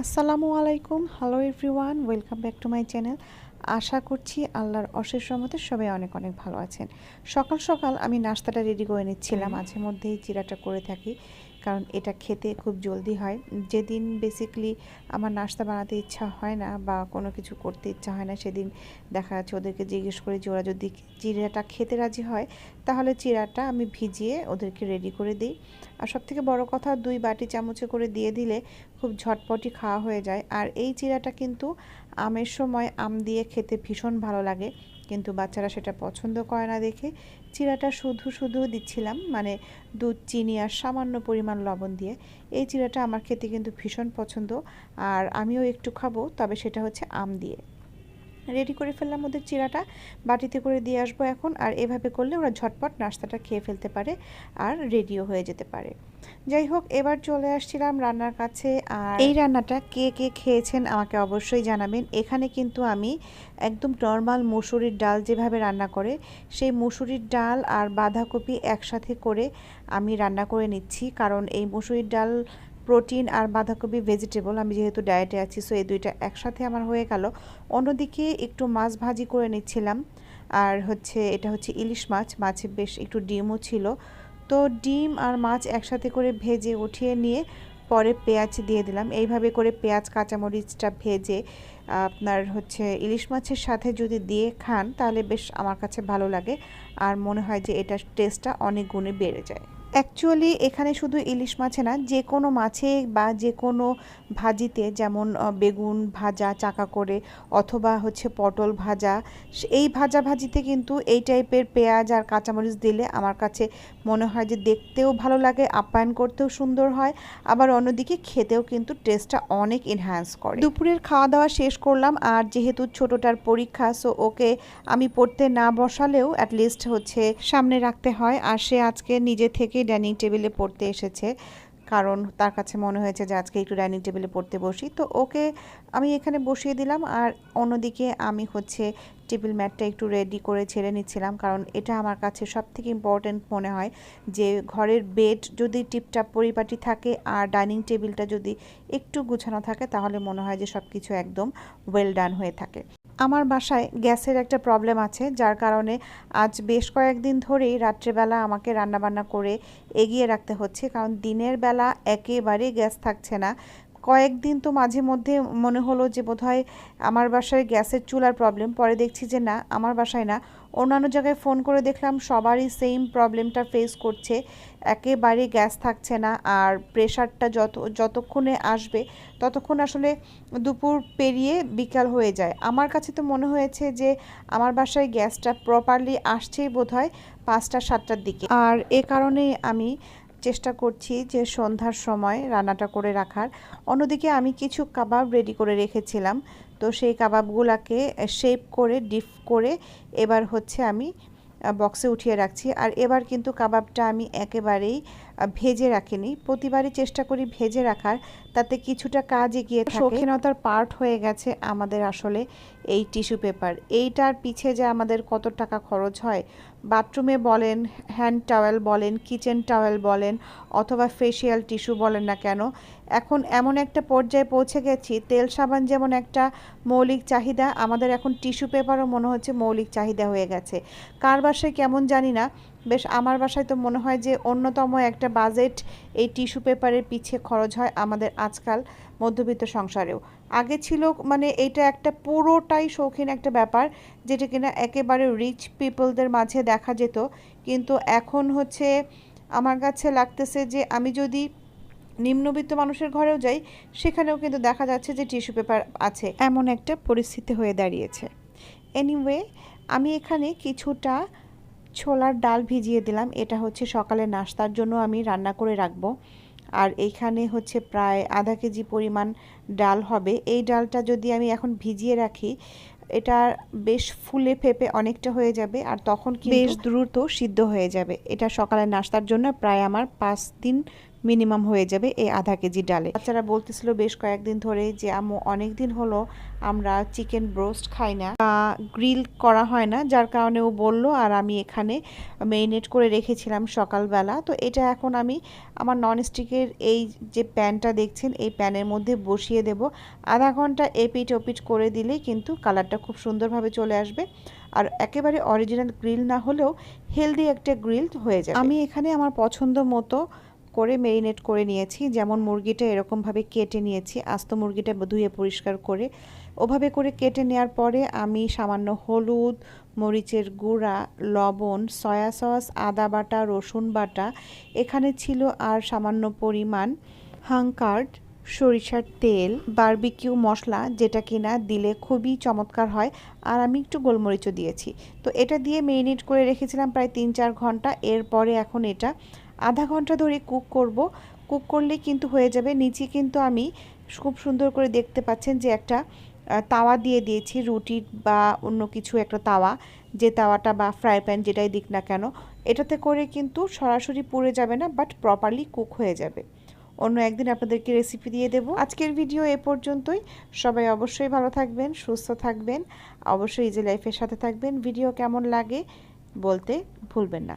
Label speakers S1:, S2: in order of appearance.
S1: আসসালামু আলাইকুম hello everyone welcome back to my channel আশা করছি আল্লাহর অশেষ রহমতে সবাই অনেক অনেক ভালো আছেন। সকাল সকাল আমি নাস্তাটা রেডি করে নিচ্ছিলাম। মাঝে মধ্যেই চিরাটা করে থাকি কারণ এটা খেতে খুব জলদি হয়। যেদিন বেসিকলি আমার নাস্তা বানাতে ইচ্ছা হয় না বা কোনো কিছু করতে ইচ্ছা হয় না সেদিন দেখা যাচ্ছে ওদেরকে জিজ্ঞেস করে যে ওরা যদি চিরাটা খেতে রাজি হয় তাহলে চিরাটা আমি ভিজিয়ে ওদেরকে রেডি করে দিই। আর সবথেকে বড় কথা দুই বাটি চামচে করে দিয়ে দিলে খুব ঝটপটি খাওয়া হয়ে যায়। আর এই চিরাটা কিন্তু আমের সময় আম দিয়ে খেতে ভীষণ ভালো লাগে, কিন্তু বাচ্চারা সেটা পছন্দ করে না দেখে চিরাটা শুধু শুধু দিচ্ছিলাম মানে দুধ, চিনি আর সামান্য পরিমাণ লবণ দিয়ে। এই চিরাটা আমার খেতে কিন্তু ভীষণ পছন্দ, আর আমিও একটু খাব, তবে সেটা হচ্ছে আম দিয়ে। রেডি করে ফেললাম ওদের চিরাটা। বাটিতে করে দিয়ে আসব এখন। আর এভাবে করলে ওরা ঝটপট নাস্তাটা খেয়ে ফেলতে পারে আর রেডিও হয়ে যেতে পারে। যাই হোক, এবার চলে আসছিলাম রান্নার কাছে। আর এই রান্নাটা কে কে খেয়েছেন আমাকে অবশ্যই জানাবেন। এখানে কিন্তু আমি একদম নর্মাল মুসুরির ডাল যেভাবে রান্না করে, সেই মুসুরির ডাল আর বাঁধাকপি একসাথে করে আমি রান্না করে নিচ্ছি। কারণ এই মুসুরির ডাল প্রোটিন আর বাঁধাকপি ভেজিটেবল আমি যেহেতু ডায়েটে আছি সো এই দুইটা একসাথে আমার হয়ে গেল। অন্যদিকে একটু মাছ ভাজি করে নিচ্ছিলাম, আর হচ্ছে এটা হচ্ছে ইলিশ মাছ, মাছে বেশ একটু ডিমও ছিল। তো ডিম আর মাছ একসাথে করে ভেজে উঠিয়ে নিয়ে পরে পেঁয়াজ দিয়ে দিলাম। এইভাবে করে পেঁয়াজ, কাঁচামরিচটা ভেজে আপনার হচ্ছে ইলিশ মাছের সাথে যদি দিয়ে খান, তাহলে বেশ আমার কাছে ভালো লাগে। আর মনে হয় যে এটার টেস্টটা অনেক গুণে বেড়ে যায়। অ্যাকচুয়ালি এখানে শুধু ইলিশ মাছে না, যে কোনো মাছে বা যে কোনো ভাজিতে যেমন বেগুন ভাজা, চাকা করে অথবা হচ্ছে পটল ভাজা এই ভাজা ভাজিতে কিন্তু এই টাইপের পেঁয়াজ আর কাঁচামরিচ দিলে আমার কাছে মনে হয় যে দেখতেও ভালো লাগে, আপ্যায়ন করতেও সুন্দর হয়, আবার অন্যদিকে খেতেও কিন্তু টেস্টটা অনেক এনহ্যান্স করে। দুপুরের খাওয়া দাওয়া শেষ করলাম, আর যেহেতু ছোটোটার পরীক্ষা সো ওকে আমি পড়তে না বসালেও অ্যাটলিস্ট হচ্ছে সামনে রাখতে হয়, আর সে আজকে নিজে থেকে ডাইনিং টেবিলে পড়তে এসেছে। কারণ তার কাছে মনে হয়েছে যে আজকে একটু ডাইনিং টেবিলে পড়তে বসি। তো ওকে আমি এখানে বসিয়ে দিলাম আর অন্যদিকে আমি হচ্ছে টেবিল ম্যাটটা একটু রেডি করে ছেড়ে নিচ্ছিলাম। কারণ এটা আমার কাছে সব থেকে ইম্পর্ট্যান্ট মনে হয় যে ঘরের বেড যদি টিপটাপ পরিপাটি থাকে আর ডাইনিং টেবিলটা যদি একটু গুছানো থাকে তাহলে মনে হয় যে সব কিছু একদম ওয়েল ডান হয়ে থাকে। আমার বাসায় গ্যাসের একটা প্রবলেম আছে, যার কারণে আজ বেশ কয়েকদিন ধরেই রাত্রেবেলা আমাকে রান্নাবান্না করে এগিয়ে রাখতে হচ্ছে। কারণ দিনের বেলা একেবারে গ্যাস থাকছে না। কয়েকদিন তো মাঝে মধ্যে মনে হলো যে বোধহয় আমার বাসায় গ্যাসের চুলার প্রবলেম পরে দেখছি যে না, আমার বাসায় না। অন্যান্য জায়গায় ফোন করে দেখলাম সবারই সেম প্রবলেমটা ফেস করছে। একেবারে গ্যাস থাকছে না আর প্রেশারটা যত, যতক্ষণে আসবে ততক্ষণ আসলে দুপুর পেরিয়ে বিকাল হয়ে যায়। আমার কাছে তো মনে হয়েছে যে আমার বাসায় গ্যাসটা প্রপারলি আসছেই বোধ হয় পাঁচটা, সাতটার দিকে। আর এ কারণে আমি চেষ্টা করছি যে সন্ধ্যার সময় রান্নাটা করে রাখার। অন্যদিকে আমি কিছু কাবাব রেডি করে রেখেছিলাম। তো সেই কাবাবগুলোকে শেপ করে ডিপ করে এবার হচ্ছে আমি বক্সে উঠিয়ে রাখছি। আর এবার কিন্তু কাবাবটা আমি একেবারেই ভেজে রাখিনি। প্রতিবারই চেষ্টা করি ভেজে রাখার, তাতে কিছুটা কাজ এগিয়ে শৌখিনতার পার্ট হয়ে গেছে আমাদের আসলে এই টিস্যু পেপার। এইটার পিছে যে আমাদের কত টাকা খরচ হয়, বাথরুমে বলেন, হ্যান্ড টাওয়েল বলেন, কিচেন টাওয়েল বলেন, অথবা ফেসিয়াল টিস্যু বলেন না কেন, এখন এমন একটা পর্যায়ে পৌঁছে গেছি, তেল সাবান যেমন একটা মৌলিক চাহিদা, আমাদের এখন টিস্যু পেপারও মনে হচ্ছে মৌলিক চাহিদা হয়ে গেছে। কার বাসায় কেমন জানি না বেশ, আমার বাসায় তো মনে হয় যে অন্যতম একটা বাজেট এই টিস্যু পেপারের পিছিয়ে খরচ হয় আমাদের আজকাল মধ্যবিত্ত সংসারেও। আগে ছিল মানে এটা একটা পুরোটাই শৌখিন একটা ব্যাপার যেটা কিনা একেবারে রিচ পিপলদের মাঝে দেখা যেত। কিন্তু এখন হচ্ছে আমার কাছে লাগতেছে যে আমি যদি নিম্নবিত্ত মানুষের ঘরেও যাই, সেখানেও কিন্তু দেখা যাচ্ছে যে টিস্যু পেপার আছে। এমন একটা পরিস্থিতি হয়ে দাঁড়িয়েছে। এনিওয়ে আমি এখানে কিছুটা ছোলার ডাল ভিজিয়ে দিলাম। এটা হচ্ছে সকালে নাস্তার জন্য আমি রান্না করে রাখব। আর এইখানে হচ্ছে প্রায় আধা কেজি পরিমাণ ডাল হবে। এই ডালটা যদি আমি এখন ভিজিয়ে রাখি এটা বেশ ফুলে ফেপে অনেকটা হয়ে যাবে আর তখন বেশ দ্রুত সিদ্ধ হয়ে যাবে। এটা সকালে নাস্তার জন্য প্রায় আমার পাঁচ দিন মিনিমাম হয়ে যাবে এই আধা কেজি ডালে। বাচ্চারা বলতেছিল বেশ কয়েকদিন ধরে যে, আম্মু অনেক দিন হলো আমরা চিকেন ব্রোস্ট খাই না গ্রিল করা হয় না। যার কারণে ও বলল, আর আমি এখানে মেরিনেট করে রেখেছিলাম সকালবেলা। তো এটা এখন আমি আমার ননস্টিকের এই যে প্যানটা দেখছেন, এই প্যানের মধ্যে বসিয়ে দেব। আধা ঘণ্টা এপিট ওপিট করে দিলেই কিন্তু কালারটা খুব সুন্দরভাবে চলে আসবে। আর একেবারে অরিজিনাল গ্রিল না হলেও হেলদি একটা গ্রিল হয়ে যাবে। আমি এখানে আমার পছন্দ মতো করে মেরিনেট করে নিয়েছি। যেমন মুরগিটা এরকমভাবে কেটে নিয়েছি, আস্ত মুরগিটা ধুয়ে পরিষ্কার করে। ওভাবে করে কেটে নেওয়ার পরে আমি সামান্য হলুদ, মরিচের গুঁড়া, লবণ সয়া সস আদা বাটা, রসুন বাটা, এখানে ছিল আর সামান্য পরিমাণ হাংকার্ড সরিষার তেল বারবিকিউ মশলা, যেটা কিনা দিলে খুবই চমৎকার হয়। আর আমি একটু গোলমরিচও দিয়েছি। তো এটা দিয়ে মেরিনেট করে রেখেছিলাম প্রায় তিন চার ঘণ্টা। এরপরে এখন এটা আধা ঘণ্টা ধরে কুক করব। কুক করলে কিন্তু হয়ে যাবে। নিচে কিন্তু আমি খুব সুন্দর করে দেখতে পাচ্ছেন যে একটা তাওয়া দিয়ে দিয়েছি, রুটি বা অন্য কিছু একটা তাওয়া, যে তাওয়াটা বা ফ্রাই প্যান যেটাই দিক না কেন, এটাতে করে কিন্তু সরাসরি পুড়ে যাবে না বাট প্রপারলি কুক হয়ে যাবে। অন্য একদিন আপনাদেরকে রেসিপি দিয়ে দেব। আজকের ভিডিও এ পর্যন্তই। সবাই অবশ্যই ভালো থাকবেন, সুস্থ থাকবেন। অবশ্যই ইজি লাইফের সাথে থাকবেন। ভিডিও কেমন লাগে বলতে ভুলবেন না।